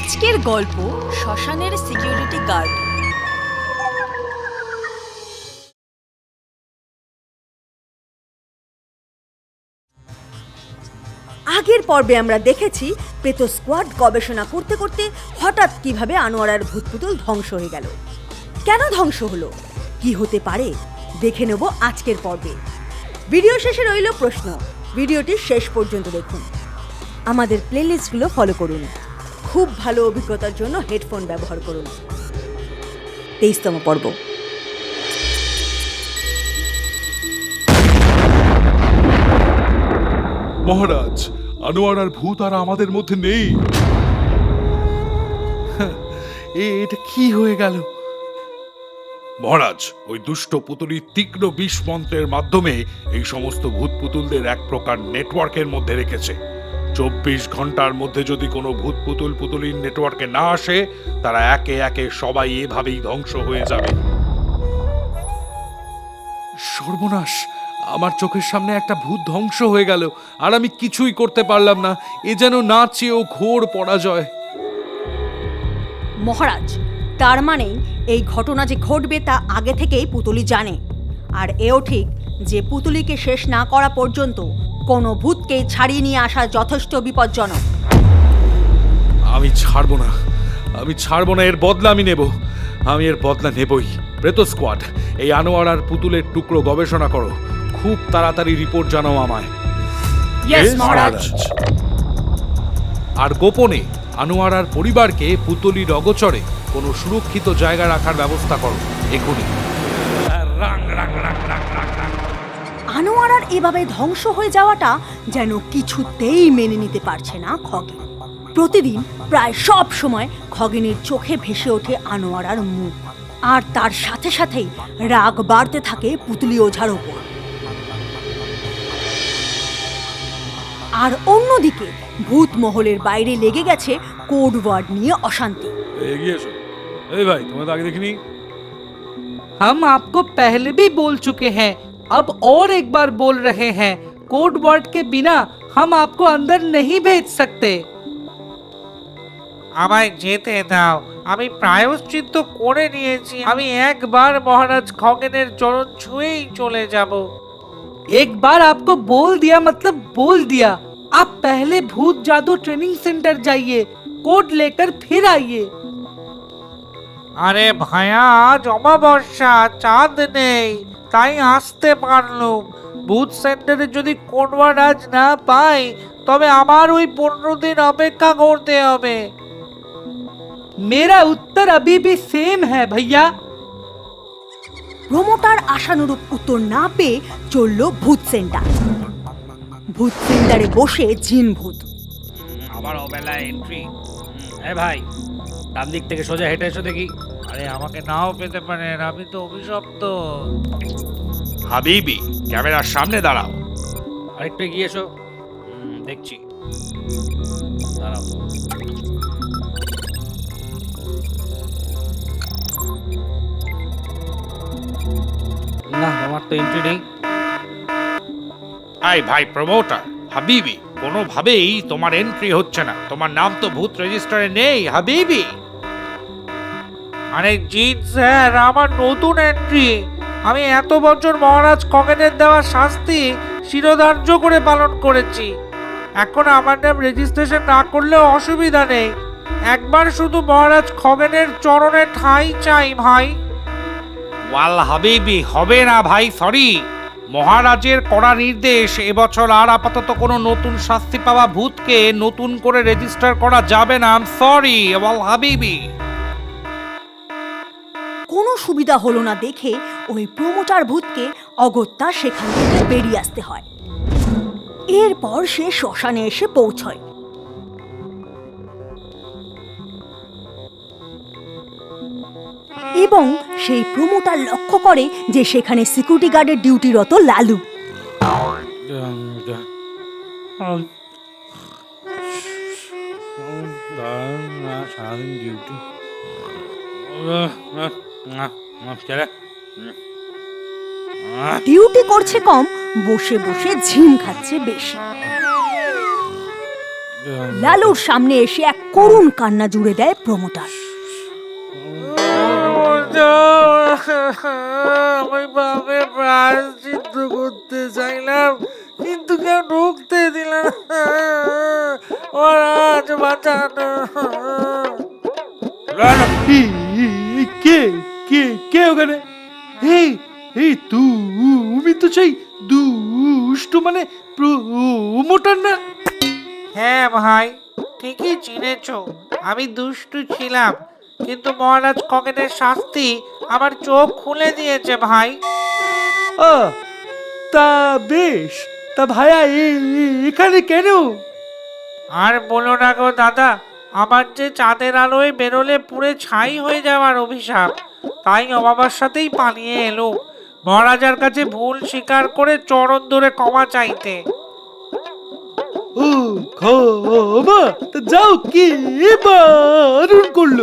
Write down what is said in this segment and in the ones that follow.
আজকের গল্প শ্মশানের সিকিউরিটি গার্ড। আগের পর্বে আমরা দেখেছি প্রেতো স্কোয়াড গবেষণা করতে করতে হঠাৎ কীভাবে আনোয়ারার ভূতপুতুল ধ্বংস হয়ে গেল। কেন ধ্বংস হলো? কি হতে পারে? দেখে নেব আজকের পর্বে। ভিডিও শেষে রইল প্রশ্ন। ভিডিওটি শেষ পর্যন্ত দেখুন। আমাদের প্লেলিস্টগুলো ফলো করুন। খুব ভালো অভিজ্ঞতার জন্য হেডফোন ব্যবহার করুন। তেইশতম পর্ব। মহারাজ আনোয়ার আর ভূত আর আমাদের মধ্যে নেই। এ এটা কি হয়ে গেল? মহারাজ ওই দুষ্ট পুতুলির তীক্ষ্ণ বিষ মন্ত্রের মাধ্যমে এই সমস্ত ভূত পুতুলদের এক প্রকার নেটওয়ার্কের মধ্যে রেখেছে। চব্বিশ ঘণ্টার মধ্যে যদি কোনো ভূত পুতুল পুতুলির নেটওয়ার্কে না আসে তারা একে একে সবাই এভাবেই ধ্বংস হয়ে যাবে। সর্বনাশ! আমার চোখের সামনে একটা ভূত ধ্বংস হয়ে গেল আর আমি কিছুই করতে পারলাম না। এ যেন না চেয়েও ঘোর পরাজয়। মহারাজ তার মানে এই ঘটনা যে ঘটবে তা আগে থেকেই পুতুলি জানে। আর এও ঠিক যে পুতুলিকে শেষ না করা পর্যন্ত কোনো ভূতকে ছাড়িয়ে নিয়ে আসা যথেষ্ট বিপজ্জনক। আমি ছাড়বো না। আমি ছাড়বো না এর বদলা আমি নেব। আমি এর বদলা নেবই। প্রেত স্কোয়াড এই আনোয়ার আর পুতুলের টুকরো গবেষণা করো। খুব তাড়াতাড়ি রিপোর্ট জানাও আমায়। আর গোপনে আনোয়ার আর পরিবারকে পুতলির অগচরে কোনো সুরক্ষিত জায়গা রাখার ব্যবস্থা করো। এখনই। আনোয়ারার এভাবে ধ্বংস হয়ে যাওয়াটা যেন কিছুতেই মেনে নিতে পারছে না খগেন প্রতিদিন প্রায় সব সময় খগেনের চোখে ভেসে ওঠে আনোয়ারার মুখ আর তার সাথে সাথেই রাগ বাড়তে থাকে পুতুলি ওঝার ওপর আর অন্যদিকে ভূত মহলের বাইরে লেগে গেছে কোড ওয়ার্ড নিয়ে অশান্তি এগিয়ে এসো এই ভাই তোমার তো আগে দেখিনি हम आपको पहले भी बोल चुके हैं अब और एक बार बोल रहे हैं कोड वर्ड के बिना हम आपको अंदर नहीं भेज सकते আমায় যেতে দাও আমি প্রায়শ্চিত্ত করে নিয়েছি আমি একবার মহারাজ খগেনের চরণ ছুঁয়েই চলে যাব एक बार आपको बोल दिया मतलब बोल दिया आप पहले भूत जादू ट्रेनिंग सेंटर जाइए कोड लेकर फिर आइए আরে ভায়া আজ অমাবস্যা চাঁদ নেই তাই আসতে পারলুম বুথ সেন্টারে যদি কোনবার আজ না পাই তবে আমার ওই পনেরো দিন অপেক্ষা করতে হবে मेरा उत्तर अभी भी सेम है भैया প্রমোটার আশানুরূপ উত্তর না পেয়ে চলল ভূত সেন্টার ভূত সেন্টারে বসে জিন ভূত আবার অবেলা এন্ট্রি এ ভাই ডান দিক থেকে সোজা হেঁটে এসো দেখি আরে আমাকে নাও পেতে পারেন আমি তো অভিশপ্ত। হাবিবি ক্যামেরার সামনে দাঁড়াও। আরেকটু এগিয়ে এসো। হুম, দেখছি। দাঁড়াও। না আমার তো এন্ট্রি নেই। আই ভাই প্রমোটার হাবিবি কোনোভাবেই তোমার এন্ট্রি হচ্ছে না। তোমার নাম তো ভূত রেজিস্টারে নেই হাবিবি। আরে জিৎ স্যার, আমার নতুন এন্ট্রি আমি এত বছর মহারাজ খগেনের দেওয়া শাস্তি শিরোধার্য করে পালন করেছি। এখন আমার নাম রেজিস্ট্রেশন না করলেও অসুবিধা নেই। একবার শুধু মহারাজ খগেনের চরণে ঠাঁই চাই, ভাই। ওয়াল হাবিবি, হবে না, ভাই সরি মহারাজের কড়া নির্দেশ, এবছর আর আপাতত কোনো নতুন শাস্তি পাওয়া ভূতকে নতুন করে রেজিস্টার করা যাবে না সরি ওয়াল হাবিবি। কোনো সুবিধা হলো না দেখে ওই প্রমোটার ভূতকে অগত্যা সেখান থেকে বেরিয়ে আসতে হয় এরপর সে শ্মশানে এসে পৌঁছয় এবং সেই প্রমোটার লক্ষ্য করে যে সেখানে সিকিউরিটি গার্ডের ডিউটিরত লালু ডিউটি ডিউটি করছে কম বসে বসে ঝিম খাচ্ছে বেশি। লালুর সামনে এসে এক করুণ কান্না জুড়ে দেয় প্রমোটার। আমি বাবে প্রায়শ্চিত্ত করতে চাইলাম কিন্তু কেউ ঢুকতে দিল না। মহারাজ বাঁচানো। কে? কে কে ওখানে? এই এই তুমি তো সেই দুষ্ট মানে প্রমোটার না? হ্যাঁ ভাই ঠিকই চিনেছ আমি দুষ্টু ছিলাম কিন্তু মহারাজ খগেনের শাস্তি আমার চোখ খুলে দিয়েছে ভাই। ও তা বেশ তা ভাইয়া এখানে কেন? আর বলো না গো দাদা আমার যে চাঁদের আলোয় বেরোলে পুরে ছাই হয়ে যাওয়ার অভিশাপ তাই অবাবার সাথেই পালিয়ে এলো। মহারাজার কাছে ভুল স্বীকার করে চরণ ধরে ক্ষমা চাইতে। ও ক্ষমা? তা যাও কে বারণ করল?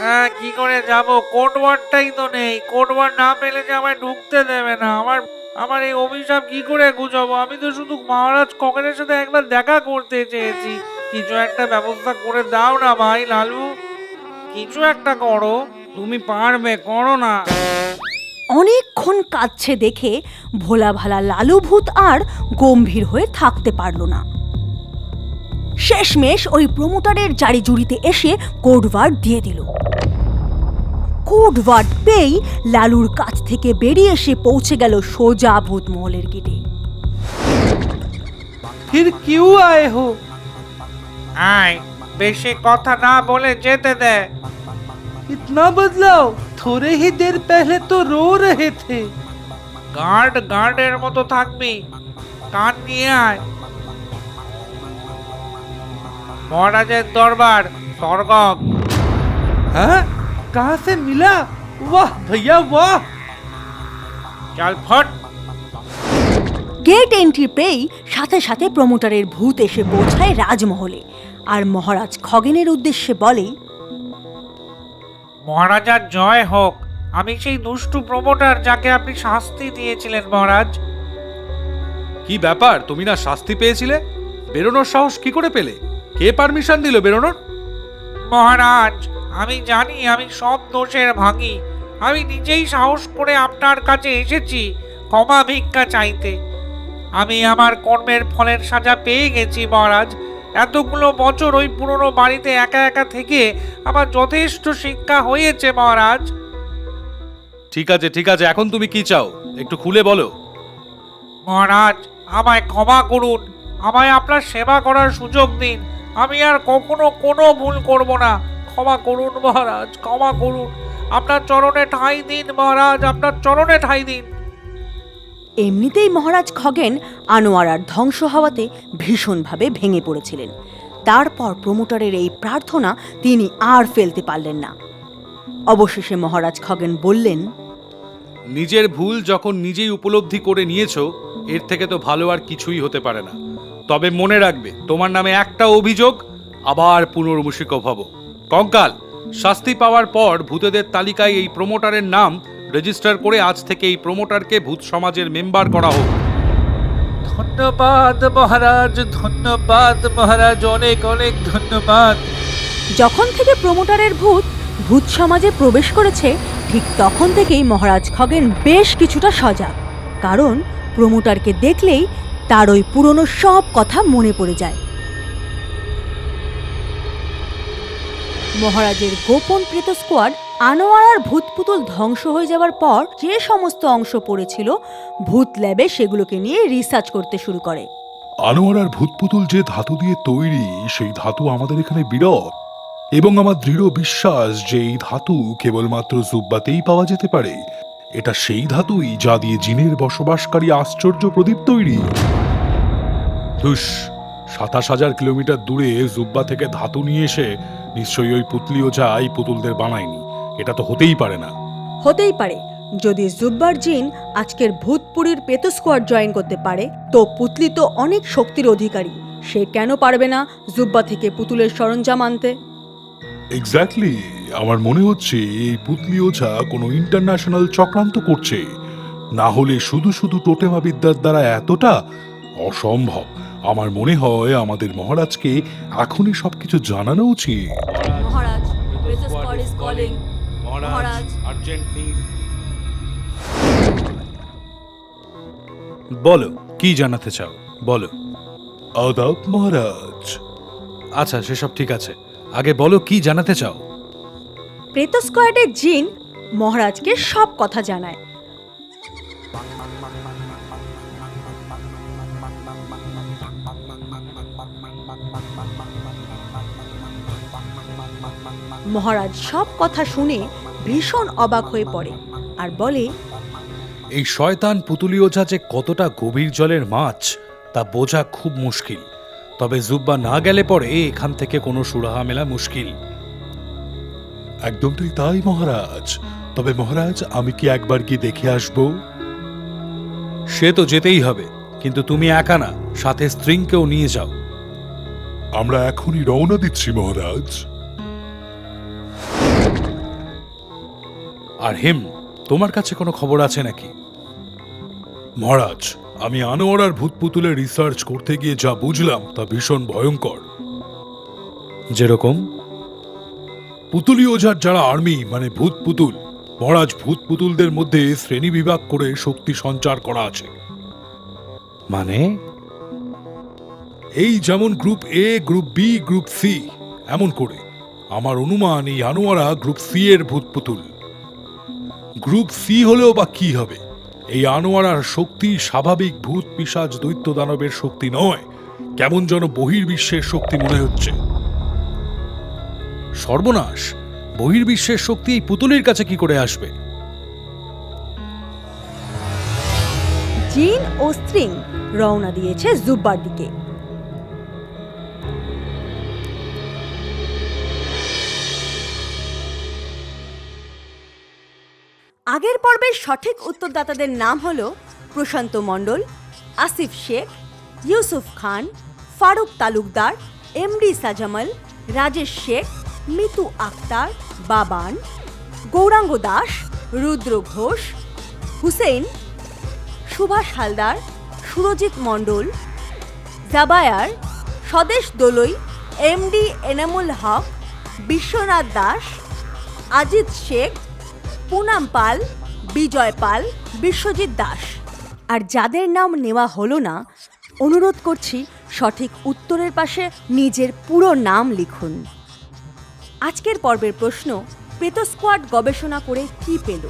হ্যাঁ কি করে যাব? কোড ওয়ার্ডটাই তো নেই। কোড ওয়ার্ড না পেলে যে আমায় ঢুকতে দেবে না। আমার আমার এই অভিশাপ কি করে গুজাবো আমি তো শুধু মহারাজ ককেনের সাথে একবার দেখা করতে চেয়েছি। কিছু একটা ব্যবস্থা করে দাও না ভাই লালু। কিছু একটা করো। তুমি পারবে করো না। অনেকক্ষণ কাঁদছে দেখে ভোলা ভালা লালু ভূত আর গম্ভীর হয়ে থাকতে পারল না। শেষমেশ ওই প্রমোটারের জারি জুড়িতে এসে কোডওয়ার্ড দিয়ে দিল। কোডওয়ার্ড পেয়েই লালুর কাছ থেকে বেরিয়ে এসে পৌঁছে গেল সোজা ভূতমহলের গেটে। ফির কিউ আয়ে হো? আয় বেশি কথা না বলে যেতে দেয় इतना बदलाव थोड़े ही देर पहले तो रो रहे थे গার্ড গার্ডের মতো থাকবি কান নিয়ে আয় মহারাজের দরবার স্বর্গ हाँ कहाँ से मिला वाह भैया वाह চল ফট গেট এন্ট্রি পেয়েই সাথে সাথে প্রমোটারের ভূত এসে পৌঁছায় রাজমহলে আর মহারাজ খগেনের উদ্দেশ্যে বলে মহারাজার জয় হোক। আমি সেই দুষ্টু প্রমোটার যাকে আপনি শাস্তি দিয়েছিলেন মহারাজ। কি ব্যাপার? তুমি না শাস্তি পেয়েছিলে? বেরোনোর সাহস কি করে পেলে? কে পারমিশন দিল বেরোনোর? মহারাজ আমি জানি আমি সব দোষের ভাঙি আমি নিজেই সাহস করে আপনার কাছে এসেছি ক্ষমা ভিক্ষা চাইতে। আমি আমার কর্মের ফলের সাজা পেয়ে গেছি মহারাজ। এতগুলো বছর ওই পুরনো বাড়িতে একা একা থেকে আমার যথেষ্ট শিক্ষা হয়েছে মহারাজ। ঠিক আছে ঠিক আছে এখন তুমি কি চাও? একটু খুলে বলো। মহারাজ আমায় ক্ষমা করুন। আমায় আপনার সেবা করার সুযোগ দিন। আমি আর কখনো কোনো ভুল করব না। ক্ষমা করুন মহারাজ ক্ষমা করুন। আপনার চরণে ঠাঁই দিন মহারাজ আপনার চরণে ঠাঁই দিন। এমনিতেই মহারাজ খগেন আনোয়ারার ধ্বংস হওয়াতে ভীষণভাবে ভেঙে পড়েছিলেন। তারপর প্রমোটারের এই প্রার্থনা তিনি আর ফেলতে পারলেন না। অবশেষে মহারাজ খগেন বললেন, নিজের ভুল যখন নিজেই উপলব্ধি করে নিয়েছো, এর থেকে তো ভালো আর কিছুই হতে পারে না। তবে মনে রাখবে, তোমার নামে একটা অভিযোগ, আবার পুনর্মুষিক ভব কঙ্কাল, শাস্তি পাওয়ার পর ভূতেদের তালিকায় এই প্রমোটারের নাম রেজিস্টার করে আজ থেকে এই প্রমোটারকে ভূত সমাজের মেম্বার করা হোক। ধন্যবাদ মহারাজ ধন্যবাদ মহারাজ অনেক অনেক ধন্যবাদ। যখন থেকে প্রমোটারের ভূত ভূত সমাজে প্রবেশ করেছে ঠিক তখন থেকেই মহারাজ খগেন বেশ কিছুটা সজাগ। কারণ প্রমোটারকে দেখলেই তার ওই পুরনো সব কথা মনে পড়ে যায়। মহারাজের গোপন প্রেত স্কোয়াড আনোয়ারার ভূত পুতুল ধ্বংস হয়ে যাওয়ার পর যে সমস্ত অংশ পড়েছিল, ভূত ল্যাবে সেগুলোকে নিয়ে রিসার্চ করতে শুরু করে। আনোয়ারার ভূতপুতুল যে ধাতু দিয়ে তৈরি, সেই ধাতু আমাদের এখানে বিরল। এবং আমার দৃঢ় বিশ্বাস যে এই ধাতু কেবলমাত্র জুব্বাতেই পাওয়া যেতে পারে। এটা সেই ধাতুই যা দিয়ে জিনের বসবাসকারী আশ্চর্য প্রদীপ তৈরি। ধুস, সাতাশ হাজার কিলোমিটার দূরে জুব্বা থেকে ধাতু নিয়ে এসে নিশ্চয়ই ওই পুতলিও যা এই পুতুলদের বানায়নি। এটা তো হতেই পারে না। হতেই পারে। যদি জুব্বার জিন আজকের ভূতপুরীর পেতো স্কোয়াড জয়েন করতে পারে তো পুতলি তো অনেক শক্তির অধিকারী। সে কেন পারবে না জুব্বা থেকে পুতুলের সরঞ্জাম আনতে? এক্স্যাক্টলি আমার মনে হচ্ছে এই পুতলি ওঝা কোনো ইন্টারন্যাশনাল চক্রান্ত করছে। না হলে শুধু শুধু টোটেমা বিদ্যার দ্বারা এতটা অসম্ভব। আমার মনে হয় আমাদের মহারাজকে এখনই সবকিছু জানানো উচিত। মহারাজ। আর্জেন্ট নিড বলো কি জানাতে চাও? বলো। আদাব মহারাজ। আচ্ছা সেসব ঠিক আছে। আগে বলো কি জানাতে চাও? প্রেতো স্কোয়াডের জিন মহারাজকে সব কথা জানায়। মহারাজ সব কথা শুনে ভীষণ অবাক হয়ে পড়ে আর বলে এই শয়তান পুতুলি ওঝা যে কতটা গভীর জলের মাছ তা বোঝা খুব মুশকিল। তবে জুব্বা না গেলে পরে এখান থেকে কোনো সুরাহা মেলা মুশকিল। একদমটাই তাই মহারাজ। তবে মহারাজ আমি কি একবার কি দেখে আসব? সে তো যেতেই হবে কিন্তু তুমি একা না সাথে স্ত্রীকেও নিয়ে যাও। আমরা এখনই রওনা দিচ্ছি মহারাজ। আর হেম তোমার কাছে কোনো খবর আছে নাকি? মহারাজ আমি আনোয়ারার ভূত পুতুলের রিসার্চ করতে গিয়ে যা বুঝলাম তা ভীষণ ভয়ঙ্কর। যেরকম? পুতুলি ওঝার যারা আর্মি মানে ভূত পুতুল মহারাজ ভূত পুতুলদের মধ্যে শ্রেণি বিভাগ করে শক্তি সঞ্চার করা আছে। মানে? এই যেমন group A group B group C এমন করে। আমার অনুমান এই আনোয়ারা গ্রুপ সি এর ভূত পুতুল গ্রুপ সি হলেও বা কি হবে? এই আনোয়ারার শক্তি স্বাভাবিক ভূত পিসাজ দৈত্য দানবের শক্তি নয়। কেমন যেন বহির্বিশ্বের শক্তি মনে হচ্ছে। সর্বনাশ! বহির্বিশ্বের শক্তি এই পুতুলির কাছে কি করে আসবে? জিন ও স্ত্রিং রওনা দিয়েছে জুব্বার দিকে। আগের পর্বের সঠিক উত্তরদাতাদের নাম হল প্রশান্ত মণ্ডল, আসিফ শেখ, ইউসুফ খান, ফারুক তালুকদার এমডি সাজামাল, রাজেশ শেখ, মিতু আক্তার, বাবান, গৌরাঙ্গ দাস, রুদ্র ঘোষ, হুসেন, সুভাষ হালদার, সুরজিৎ মণ্ডল, জাবায়ার, স্বদেশ দোলই এমডি এনামুল হক, বিশ্বনাথ দাস, আজিত শেখ পুনাম পাল, বিজয় পাল, বিশ্বজিৎ দাস। আর যাদের নাম নেওয়া হলো না, অনুরোধ করছি সঠিক উত্তরের পাশে নিজের পুরো নাম লিখুন। আজকের পর্বের প্রশ্ন প্রেতো স্কোয়াড গবেষণা করে কি পেল?